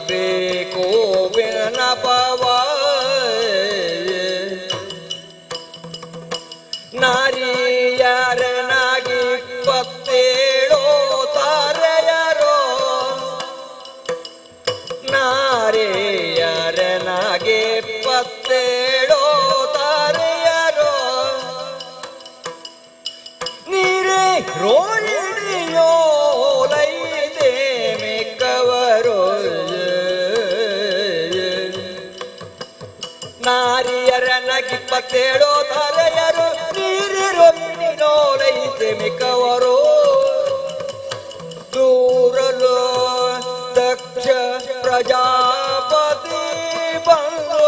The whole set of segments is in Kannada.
ಕರುಣೆಯಿಂದಾಲಿಸಬೇಕು ನಾರಿಯರನಾಗಿ ಪತ್ತೇಳೋ ತಾರೆಯರು ನೀರೇ ರೋಹಿಣಿಯೋ ಲೈದೆ ಮಿಕ್ಕವರು ದೂರಲು ದಕ್ಷ ಪ್ರಜಾಪತಿ ಬಂದು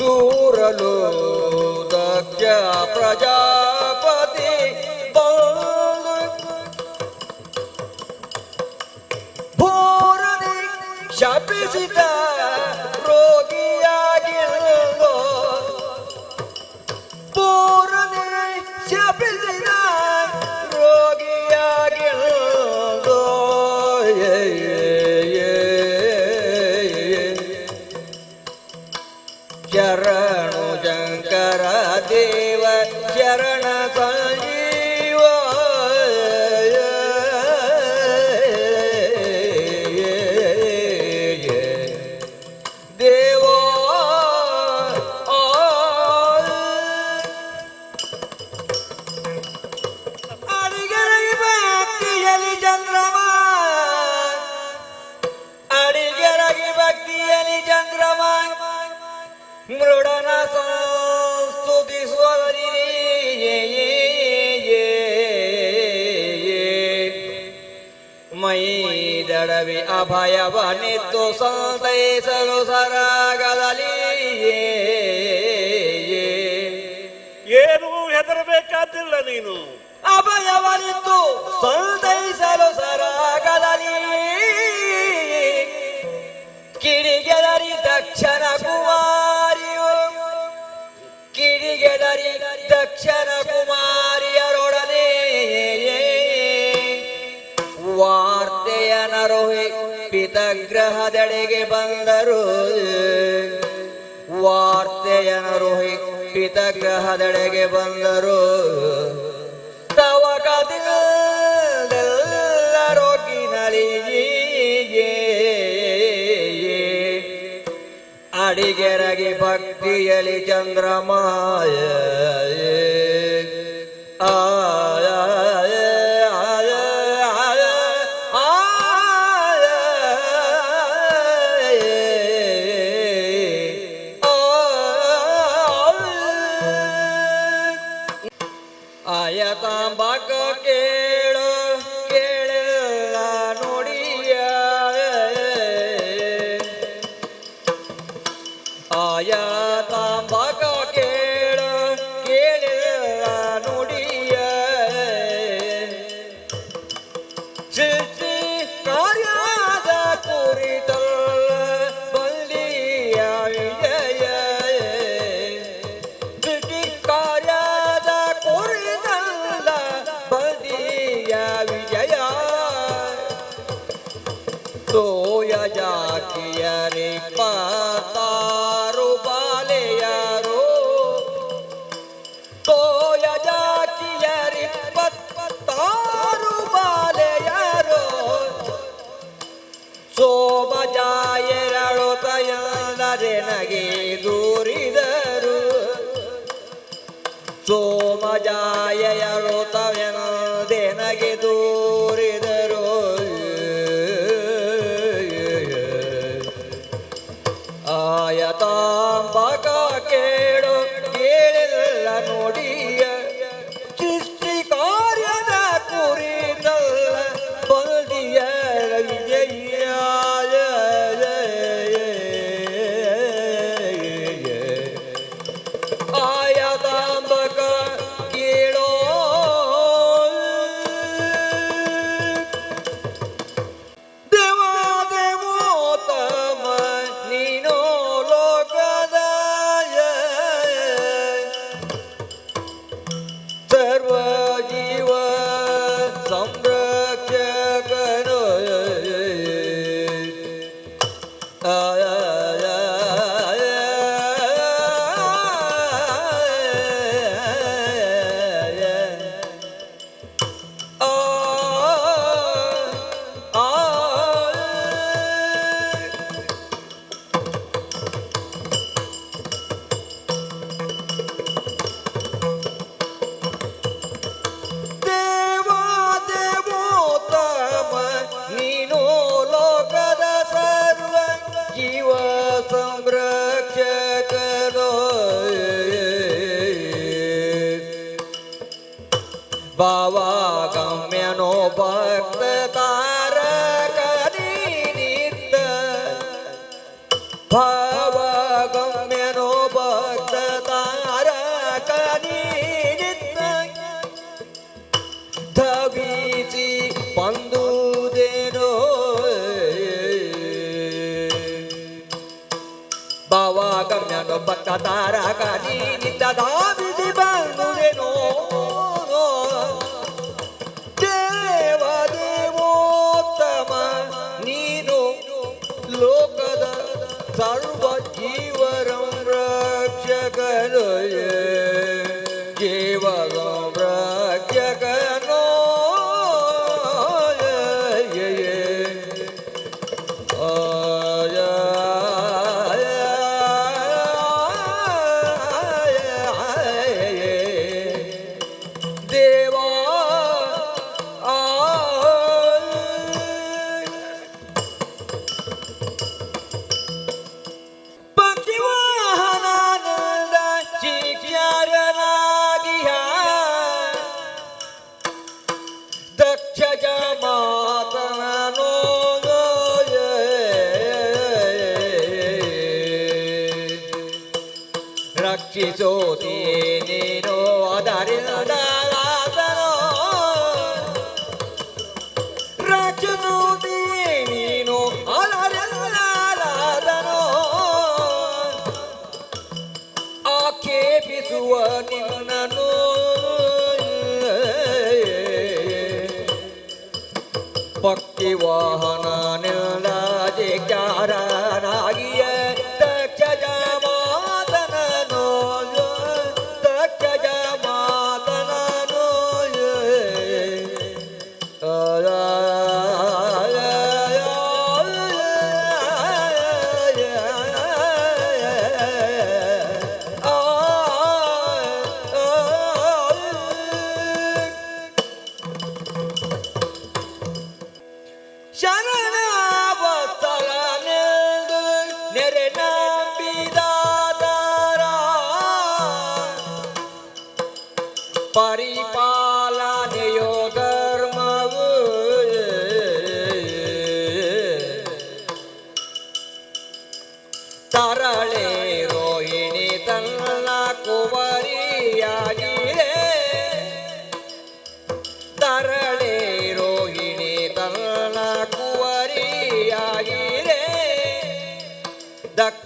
ದೂರಲು ದಕ್ಷ ಪ್ರಜಾಪತಿ ಬಂದು ಭೂರನಿ ಶಪಿಸಿದ ಅಡಿಗೆರಗಿ ಭಕ್ತಿಯಲಿ ಚಂದ್ರಮ ಮೃಡನ ಸಂಸ್ತುತಿಸುವವರಿ ಮೈ ದಡವಿ ಅಭಯವನಿತ್ತು ಸಂತೈಸಲು ಸರಾಗದಲ್ಲಿ ಏನು ಹೆದರಬೇಕಾದಿಲ್ಲ ನೀನು ಅಭಯವನಿತ್ತು ಸಂತೈಸಲು ಸರಾಗದಲ್ಲಿ ಕಿಡಿಗೆದರಿ ದಕ್ಷಿಣ ಕುಮಾರಿಯು ಕಿಡಿಗೆದರಿ ದಕ್ಷಿಣ ಕುಮಾರಿಯರೊಡನೆ ವಾರ್ತೆಯ ನರೋಹಿ ಪಿತಗ್ರಹದೆಡೆಗೆ ಬಂದರು. ವಾರ್ತೆಯ ನರೋಹಿ ಪಿತಗ್ರಹದೆಡೆಗೆ ಬಂದರು. ಅಡಿಗೆರಗಿ ಭಕ್ತಿಯಲಿ ಚಂದ್ರಮಾಯ.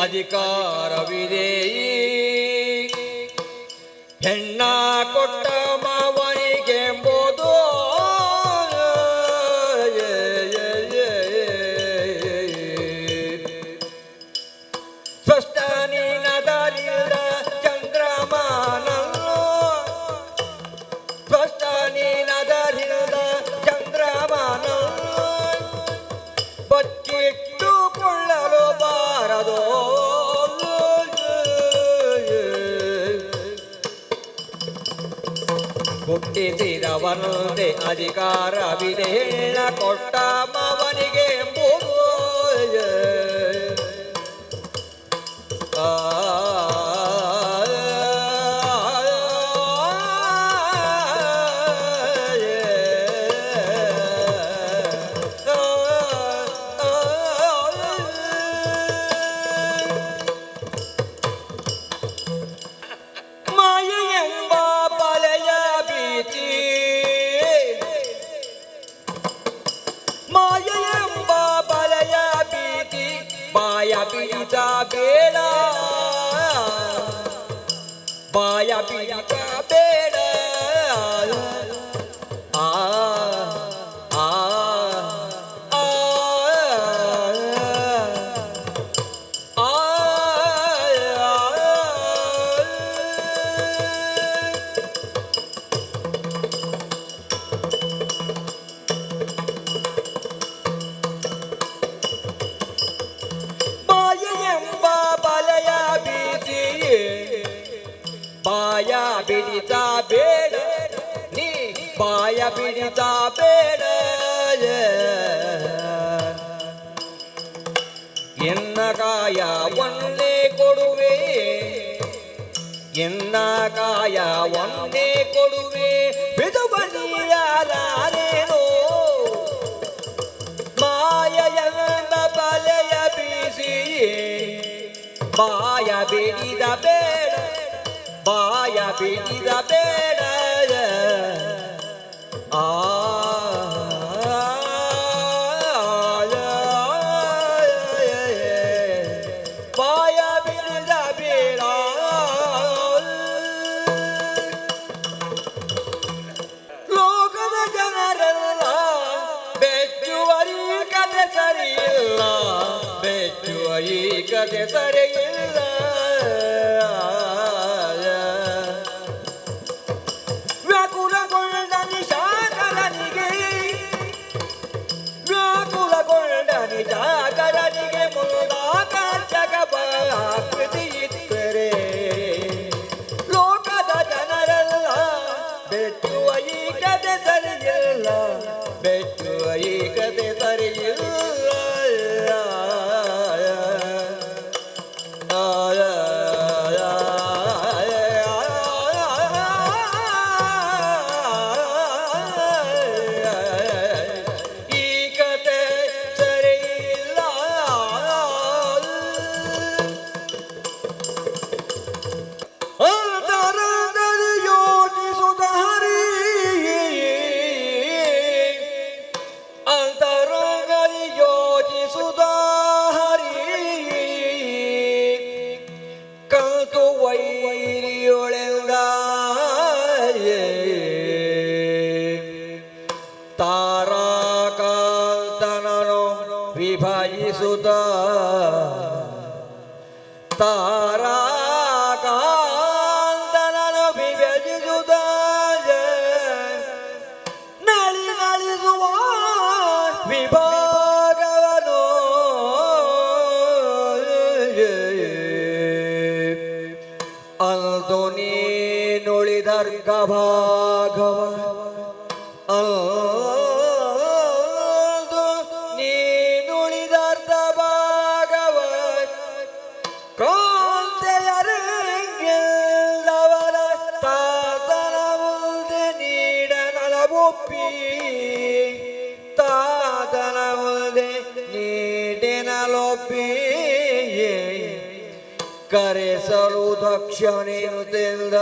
ಅಧಿಕಾರವಿದೆ. ಹೆಣ್ಣ ಕೊಟ್ಟ ಮುಟ್ಟಿ ತೀರವನೊಂದೇ ಅಧಿಕಾರವಿದೆ ಹೇಳ ಕೊಟ್ಟ ಮವನಿಗೆ ಎಂಬುದು ಆ যাবে ಬಾಯ ಬಿಡಿತ ಬೇಡ, ನೀ ಬಾಯ ಬಿಡಿತ ಬೇಡ ಎನ್ನ ಕಾಯ ಒಂದೇ ಕೊಡುವೆ, ಎನ್ನ ಕಾಯ ಒಂದೇ ಕೊಡುವೆ বেনি যাবে ಗರ್ಗಭಾಗವ ಅಲ್ದು ನೀನುಳಿದಾರ್ಧ ಭಾಗವ ಕೋಲ್ದೆಯರಿಲ್ಲವರ ತಾತನ ಮುಂದೆ ನೀಡನಲವೊಪ್ಪಿ ತಾತನ ಮುಂದೆ ನೀಡಿನಲೊಪ್ಪಿ. ಕರೆಸಲು ದಕ್ಷಿಣೆ ತಿಳಿದ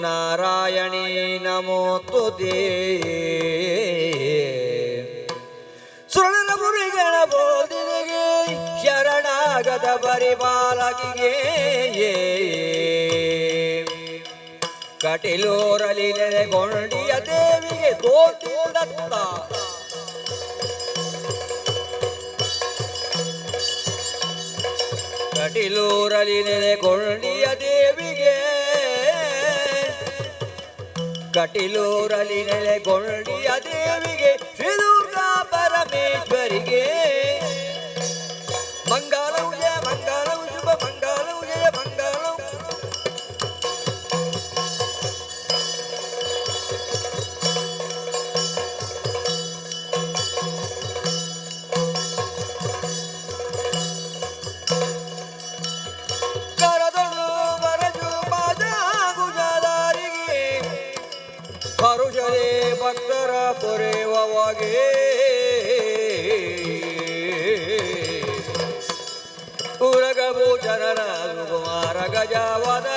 ನಾರಾಯಣಿ ನಮೋಸ್ತುತೆ ಸುರಳ ಮುರಿಗಳ ಬೋಧಿನಿಗೆ ಶರಣಾಗದ ಪರಿಪಾಲಕಿಗೆ. ಕಟಿಲೋರಲಿ ನೆಲೆಗೊಂಡಿಯ ದೇವಿಗೆ ಕೋಟಿ ದತ್ತ. ಕಟಿಲೂರಲಿ ನೆಲೆಗೊಂಡಿಯ ದೇವಿಗೆ ಕಟಿಲೂರಲಿ ನೆಲೆಗೊಂಡಿಯ Raja Wada